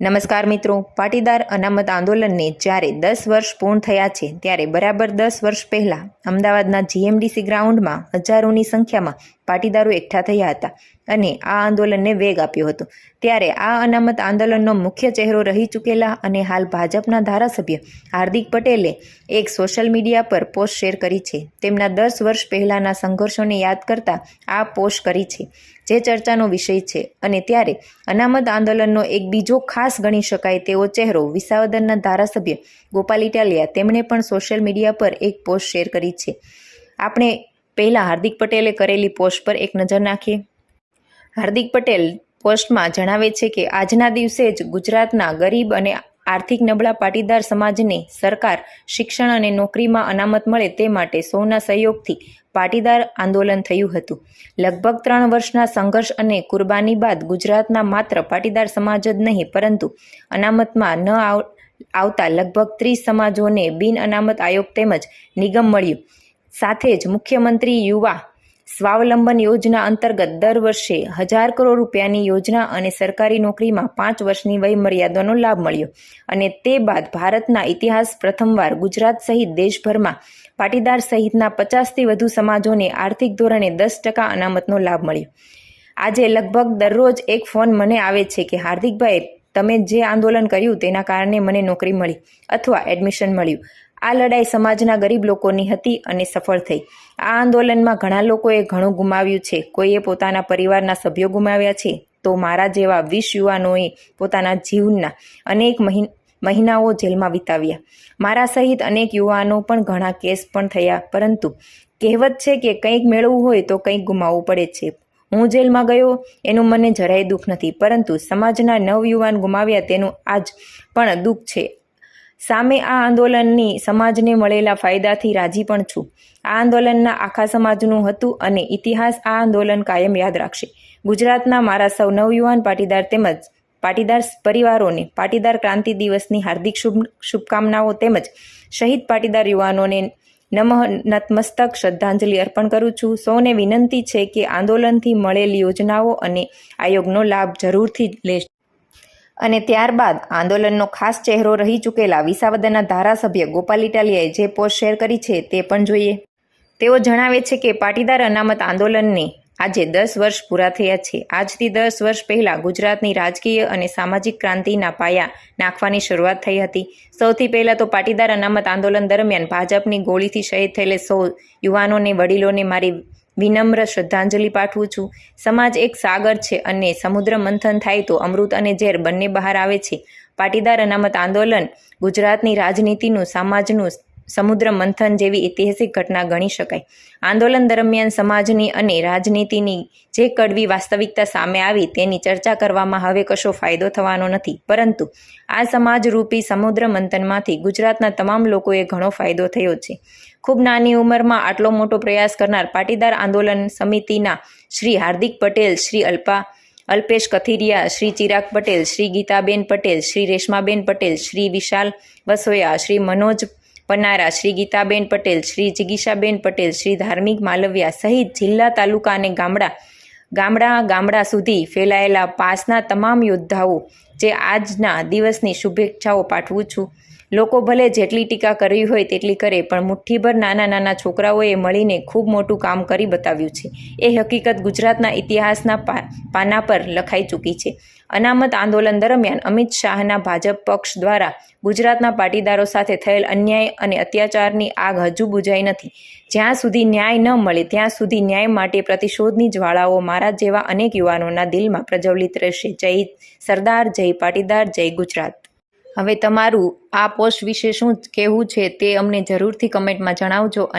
નમસ્કાર મિત્રો, પાટીદાર અનામત આંદોલનને જ્યારે દસ વર્ષ પૂર્ણ થયા છે, ત્યારે બરાબર દસ વર્ષ પહેલાં અમદાવાદના જીએમડીસી ગ્રાઉન્ડમાં હજારોની સંખ્યામાં પાટીદારો એકઠા થયા હતા અને આ આંદોલનને વેગ આપ્યો હતો. ત્યારે આ અનામત આંદોલનનો મુખ્ય ચહેરો રહી ચૂકેલા અને હાલ ભાજપના ધારાસભ્ય હાર્દિક પટેલે એક સોશિયલ મીડિયા પર પોસ્ટ શેર કરી છે. તેમના દસ વર્ષ પહેલાંના સંઘર્ષોને યાદ કરતા આ પોસ્ટ કરી છે, જે ચર્ચાનો વિષય છે અને ત્યારે અનામત આંદોલનનો એક બીજો ખાસ ગણી શકાય તેવો ચહેરો વિસાવદરના ધારાસભ્ય ગોપાલ ઇટાલિયા તેમણે પણ સોશિયલ મીડિયા પર એક પોસ્ટ શેર કરી છે. આપણે પહેલાં હાર્દિક પટેલે કરેલી પોસ્ટ પર એક નજર નાખીએ. હાર્દિક પટેલ પોસ્ટમાં જણાવે છે કે, આજના દિવસે જ ગુજરાતના ગરીબ અને આર્થિક નબળા પાટીદાર સમાજને સરકાર શિક્ષણ અને નોકરીમાં અનામત મળે તે માટે સૌના સહયોગથી પાટીદાર આંદોલન થયું હતું. લગભગ ત્રણ વર્ષના સંઘર્ષ અને કુરબાની બાદ ગુજરાતના માત્ર પાટીદાર સમાજ જ નહીં, પરંતુ અનામતમાં ન આવતા લગભગ ત્રીસ સમાજોને બિન અનામત આયોગ તેમજ નિગમ મળ્યું. સાથે જ મુખ્યમંત્રી યુવા સ્વાવલંબન યોજના અંતર્ગત દર વર્ષે હજાર કરોડ રૂપિયાની યોજના અને સરકારી નોકરીમાં પાંચ વર્ષની વય મર્યાદાનો લાભ મળ્યો અને તે બાદ ભારતના ઇતિહાસ પ્રથમવાર ગુજરાત સહિત દેશભરમાં પાટીદાર સહિતના પચાસથી વધુ સમાજોને આર્થિક ધોરણે દસ ટકા અનામતનો લાભ મળ્યો. આજે લગભગ દરરોજ એક ફોન મને આવે છે કે, હાર્દિકભાઈ, તમે જે આંદોલન કર્યું તેના કારણે મને નોકરી મળી અથવા એડમિશન મળ્યું. આ લડાઈ સમાજના ગરીબ લોકોની હતી અને સફળ થઈ. આ આંદોલનમાં ઘણા લોકોએ ઘણું ગુમાવ્યું છે. કોઈએ પોતાના પરિવારના સભ્યો ગુમાવ્યા છે? તો મારા જેવા વીસ યુવાનોએ પોતાના જીવનના અનેક મહિન મહિનાઓ જેલમાં વિતાવ્યા. મારા સહિત અનેક યુવાનો પણ ઘણા કેસ પણ થયા, પરંતુ કહેવત છે કે કંઈક મેળવવું હોય તો કંઈક ગુમાવવું પડે છે. હું જેલમાં ગયો, એનું મને જરાય દુઃખ નથી, પરંતુ સમાજના નવયુવાન ગુમાવ્યા તેનું આજ પણ દુઃખ છે. સામે આ આંદોલનની સમાજને મળેલા ફાયદાથી રાજી પણ છું. આ આંદોલનના આખા સમાજનું હતું અને ઇતિહાસ આ આંદોલન કાયમ યાદ રાખશે. ગુજરાતના મારા સૌ નવયુવાન પાટીદાર તેમજ પાટીદાર પરિવારોને પાટીદાર ક્રાંતિ દિવસની હાર્દિક શુભ, શુભકામનાઓ તેમજ શહીદ પાટીદાર યુવાનોને નમઃ, નતમસ્તક, શ્રદ્ધાંજલિ અર્પણ કરું છું. સૌને વિનંતી છે કે આંદોલનથી મળેલી યોજનાઓ અને આયોગનો લાભ જરૂરથી લેશે અને ત્યારબાદ આંદોલનનો ખાસ ચહેરો રહી ચૂકેલા વિસાવદરના ધારાસભ્ય ગોપાલ ઇટાલિયાએ જે પોસ્ટ શેર કરી છે તે પણ જોઈએ. તેઓ જણાવે છે કે પાટીદાર અનામત આંદોલનને આજે દસ વર્ષ પૂરા થયા છે. આજથી દસ વર્ષ પહેલાં ગુજરાતની રાજકીય અને સામાજિક ક્રાંતિના પાયા નાખવાની શરૂઆત થઈ હતી. સૌથી પહેલાં તો પાટીદાર અનામત આંદોલન દરમિયાન ભાજપની ગોળીથી શહીદ થયેલે સૌ યુવાનોને, વડીલોને મારી વિનમ્ર શ્રદ્ધાંજલિ પાઠવું છું. સમાજ એક સાગર છે અને સમુદ્ર મંથન થાય તો અમૃત અને ઝેર બંને બહાર આવે છે. પાટીદાર અનામત આંદોલન ગુજરાતની રાજનીતિનું, સમાજનું સમુદ્ર મંથન જેવી ઐતિહાસિક ઘટના ગણી શકાય. આંદોલન દરમિયાન સમાજની અને રાજનીતિની જે કડવી વાસ્તવિકતા સામે આવી તેની ચર્ચા કરવામાં હવે કશો ફાયદો થવાનો નથી. પરંતુ આ સમાજરૂપી સમુદ્ર મંથનમાંથી ગુજરાતના તમામ લોકોએ ઘણો ફાયદો થયો છે. ખૂબ નાની ઉંમરમાં આટલો મોટો પ્રયાસ કરનાર પાટીદાર આંદોલન સમિતિના શ્રી હાર્દિક પટેલ, શ્રી અલ્પા, અલ્પેશ કથિરિયા, શ્રી ચિરાગ પટેલ, શ્રી ગીતાબેન પટેલ, શ્રી રેશમાબેન પટેલ, શ્રી વિશાલ વસોયા, શ્રી મનોજ પનારા શ્રી ગીતાબેન પટેલ, શ્રી જિગીશાબેન પટેલ, શ્રી ધાર્મિક માલવિયા સહિત જિલ્લા તાલુકા અને ગામડા ગામડા ગામડા સુધી ફેલાયેલા પાસના તમામ યોદ્ધાઓ જે આજના દિવસની શુભેચ્છાઓ પાઠવું છું. લોકો ભલે જેટલી ટીકા કરવી હોય તેટલી કરે, પણ મુઠ્ઠીભર નાના નાના છોકરાઓએ મળીને ખૂબ મોટું કામ કરી બતાવ્યું છે. એ હકીકત ગુજરાતના ઇતિહાસના પાના પર લખાઈ ચૂકી છે. અનામત આંદોલન દરમિયાન અમિત શાહના ભાજપ પક્ષ દ્વારા ગુજરાતના પાટીદારો સાથે થયેલ અન્યાય અને અત્યાચારની આગ હજુ બુઝાઈ નથી. જ્યાં સુધી ન્યાય ન મળે, ત્યાં સુધી ન્યાય માટે પ્રતિશોધની જ્વાળાઓ મારા જેવા અનેક યુવાનોના દિલમાં પ્રજ્વલિત રહેશે. જય સરદાર, જય પાટીદાર, જય ગુજરાત. હવે તમારું આ પોસ્ટ વિશે શું કહેવું છે તે અમને જરૂરથી કમેન્ટમાં જણાવજો અને